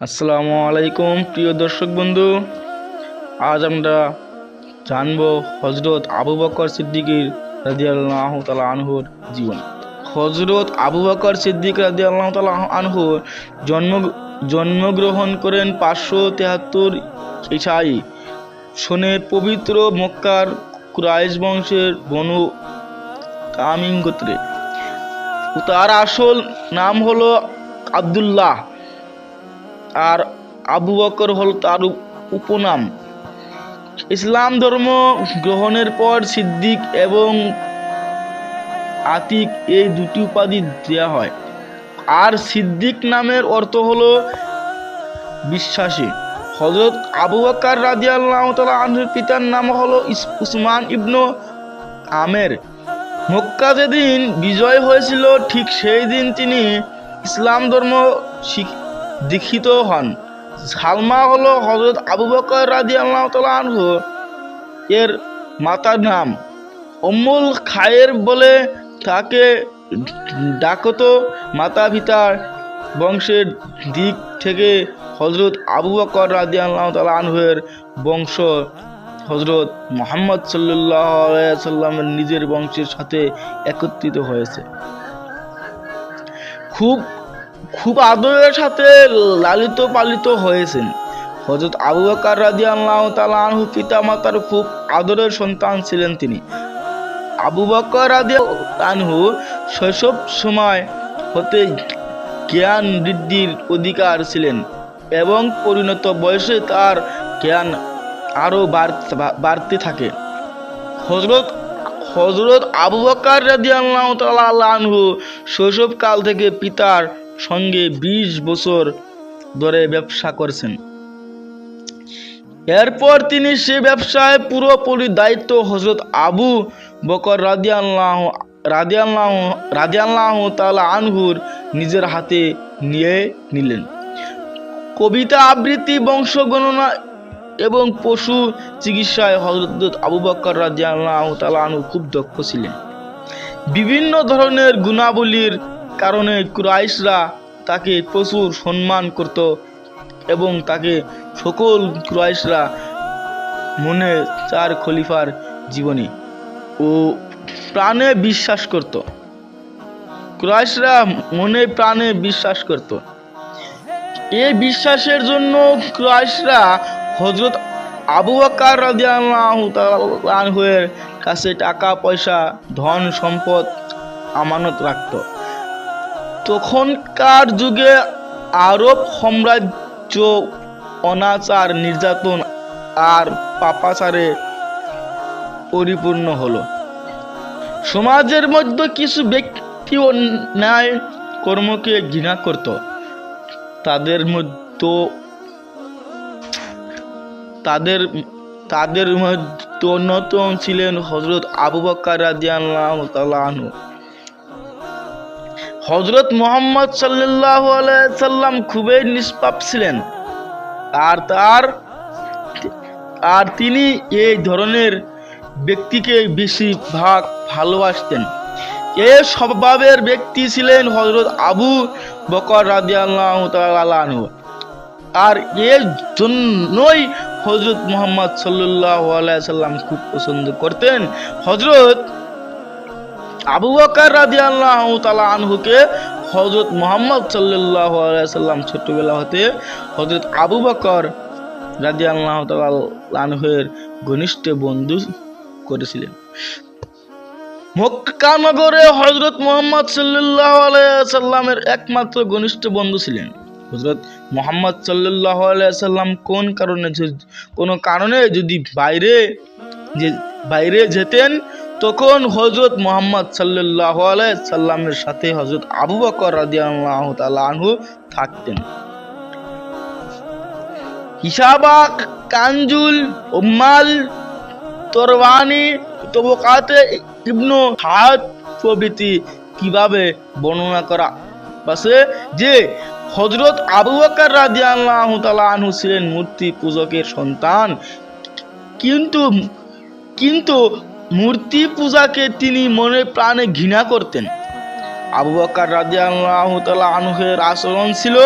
আসসালামু আলাইকুম, প্রিয় দর্শক বন্ধু। আজ আমরা জানব হজরত আবু বকর সিদ্দিকীর রাদিয়াল্লাহু তাআলা আনহুর জীবন। হজরত আবু বকর সিদ্দিক রাদিয়াল্লাহু তাআলা আনহু জন্ম, জন্মগ্রহণ করেন পাঁচশো তেহাত্তর ইসাই। শোনে, পবিত্র মক্কার কুরাইশ বংশের বনু তামিম গোত্রে। তার আসল নাম হলো আব্দুল্লাহ। আর আবু বকর হল তার উপনাম। ইসলাম ধর্ম গ্রহণের পর সিদ্দিক এবং আতিক এই দুটি উপাধি দেওয়া হয়। আর সিদ্দিক নামের অর্থ হলো বিশ্বাসী। হজরত আবু বকর রাদিয়াল্লাহু তাআলা আনহুর পিতার নাম হলো উসমান ইবনু আমের। মক্কা যেদিন বিজয় হয়েছিল, ঠিক সেই দিন তিনি ইসলাম ধর্ম শিখ- দীক্ষিত হন। সালমা হলো হজরত আবু বকর রাজি আল্লাহ আনহু এর মাতার নাম। অম্মুল খায়ের বলে তাকে ডাকত মাতা পিতার বংশের দিক থেকে হজরত আবু বকর রাজি আল্লাহ আনহুয়ের বংশ। হজরত মোহাম্মদ সাল্লামের নিজের বংশের সাথে একত্রিত হয়েছে। খুব খুব আদরের সাথে লালিত পালিত হয়েছেন। হজরত আবু বকর রাজি আল্লাহ পিতা মাতার খুব আদরের সন্তান ছিলেন তিনি। আবু বকর রাজি আনহু শৈশব সময় হতে জ্ঞান বৃদ্ধির অধিকার ছিলেন এবং পরিণত বয়সে তার জ্ঞান আরও বাড়তে থাকে। হজরত হজরত আবু বকর রাদিয়াল্লাহু তাআলা আনহু শৈশবকাল থেকে পিতার সঙ্গে ২০ বছর ধরে ব্যবসা করছেন। এরপর তিনি সে ব্যবসায় পুরোপুরি দায়িত্ব হজরত আবু বকর রাদিয়াল্লাহু রাদিয়াল্লাহু রাদিয়াল্লাহু তাআলা আনহুর নিজের হাতে নিয়ে নিলেন। কবিতা আবৃত্তি বংশগণনা এবং পশু চিকিৎসায় হজরত আবু বকর রাদিয়াল্লাহু তাআলা আনহু খুব দক্ষ ছিলেন। বিভিন্ন ধরনের গুণাবলীর কারণে কুরাইশরা তাকে প্রচুর সম্মান করত এবং তাকে সকল কুরাইশরা মনে চার খলিফার জীবনী ও প্রাণে বিশ্বাস করত। কুরাইশরা মনে প্রাণে বিশ্বাস করত। এই বিশ্বাসের জন্য ক্রাইশরা হজরত আবু তাআলা আনহুয়ের কাছে টাকা, পয়সা, ধন, সম্পদ, আমানত রাখত। তখনকার যুগে আরব সাম্রাজ্য, অনাচার, নির্যাতন আর পাপাচারে পরিপূর্ণ হলো। সমাজের মধ্যে কিছু ব্যক্তি অন্যায় কর্মকে ঘৃণা করত। তাদের মধ্যে, তাদের তাদের মধ্যে অন্যতম ছিলেন হজরত আবু বকর রাদিয়াল্লাহু তাআলা আনহু। হজরত মোহাম্মদ আলাইহি সাল্লাম খুবই নিষ্পাপ ছিলেন। আর তার, আর তিনি এই ধরনের ব্যক্তিকে বেশিরভাগ ভালোবাসতেন। এ স্বভাবের ব্যক্তি ছিলেন হজরত আবু বকর রাদিয়াল্লাহু আনহু। আর এর জন্যই হজরত মোহাম্মদ সাল্লাল্লাহু আলাইহি সাল্লাম খুব পছন্দ করতেন। হজরত আবু বকর রাদিয়াল্লাহু তাআলা আনহুকে হজরত মোহাম্মদ আলাইহি সাল্লাম ছোটবেলা হতে হজরত আবু বকর রাদিয়াল্লাহু তাআলা আনহুর ঘনিষ্ঠ বন্ধু করেছিলেন। মক্কা নগরে হজরত মোহাম্মদ সাল্লাহ সাল্লামের একমাত্র ঘনিষ্ঠ বন্ধু ছিলেন। হজরত মোহাম্মদ সাল্লাহ সাল্লাম কোন কারণে কোনো কারণে যদি বাইরে যে বাইরে যেতেন তখন হজরত মোহাম্মদ সাল্লাহ সাল্লামের সাথে হজরত আবু বকর রাদিয়াল্লাহ তাআলা আনহু থাকতেন। হিসাবা কাঞ্জুল উম্মাল তরবানি তবকাতে ইবনু হাত প্রভৃতি কীভাবে বর্ণনা করা আছে যে হজরত আবু বকর রাদিয়াল্লাহু তাআলা আনহু ছিলেন মূর্তি পূজকের সন্তান। কিন্তু কিন্তু মূর্তি পূজাকে তিনি মনে প্রাণে ঘৃণা করতেন। আবু বকর রাদিয়াল্লাহু তাআলা আনহুর আচরণ ছিল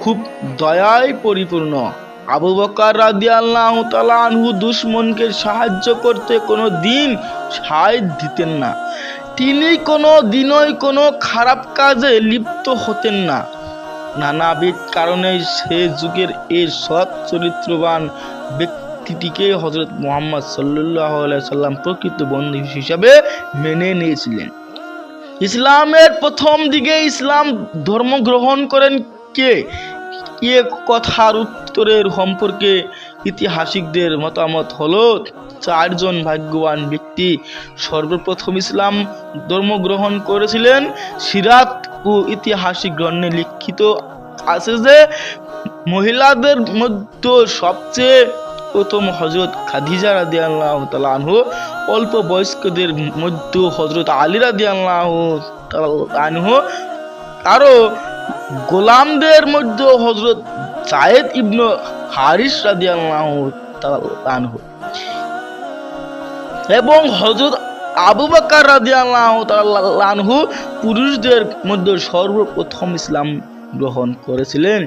খুব দয়ায় পরিপূর্ণ। আবু বকর রাদিয়াল্লাহু তাআলা আনহু দুশমনকে সাহায্য করতে কোনো দিন সায় দিতেন না। তিনি কোনো দিনই কোনো খারাপ কাজে লিপ্ত হতেন না। নানাবিধ কারণে সে যুগের এই সৎ চরিত্রবান ব্যক্তিটিকে হজরত মোহাম্মদ সাল্লাহ সাল্লাম প্রকৃত বন্ধু হিসাবে মেনে নিয়েছিলেন। ইসলামের প্রথম দিকে ইসলাম ধর্ম গ্রহণ করেন কে? এ কথার উত্তরের সম্পর্কে ইতিহাসিকদের মতামত হল, চারজন ভাগ্যবান ব্যক্তি সর্বপ্রথম ইসলাম ধর্ম গ্রহণ করেছিলেন। সিরাত ও ইতিহাসিক গ্রন্থে লিখিত আছে যে, মহিলাদের মধ্যে সবচেয়ে প্রথম হজরত খাদিজা রাদি আল্লাহ আনহু, অল্প বয়স্কদের মধ্যে হজরত আলী রাদি আল্লাহ আনহু আরও গোলামদের মধ্যে হজরত জায়েদ ইবনু হারিস রাদি আল্লাহ আনহু এবং হজরত আবু বাক্কার রাদি আল্লাহ আনহু পুরুষদের মধ্যে সর্বপ্রথম ইসলাম গ্রহণ করেছিলেন।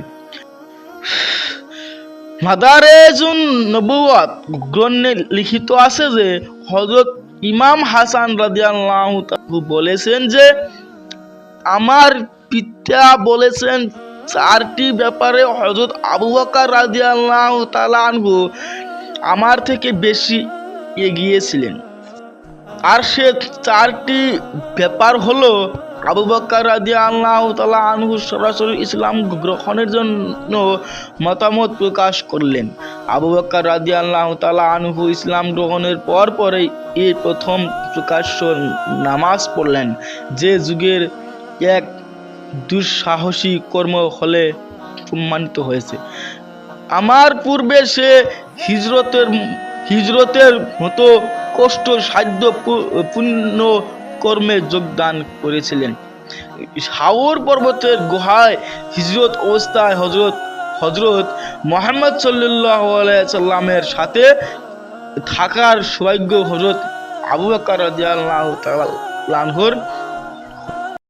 মাদারেজুন নবুয়াত গ্রন্থে লিখিত আছে যে হজরত ইমাম হাসান রাদিয়াল্লাহু বলেছেন যে, আমার পিতা বলেছেন চারটি ব্যাপারে হজরত আবু বকর রাদিয়াল্লাহু তাআলা আনহু আমার থেকে বেশি এগিয়েছিলেন। আর সে চারটি ব্যাপার হলো আবু বক্কর রাদি আল্লাহ তালা আনহু সরাসরি ইসলাম গ্রহণের জন্য মতামত প্রকাশ করলেন। আবু বক্কর রাদি আল্লাহ তালা আনহু ইসলাম গ্রহণের পর পরেই এই প্রথম প্রকাশ্য নামাজ পড়লেন। যে যুগের এক দুঃসাহসী কর্ম হলে সম্মানিত হয়েছে। আমার পূর্বে সে হিজরতের হিজরতের মতো কষ্ট, সাধ্য পূর্ণ কর্মে যোগদান করেছিলেন। হাওর পর্বতের গুহায় হিজরত অবস্থায় হজরত হজরত মোহাম্মদ সাল্লাহ সাল্লামের সাথে থাকার সৌভাগ্য হজরত আবু বকর রাজিয়াল্লাহ তাআলার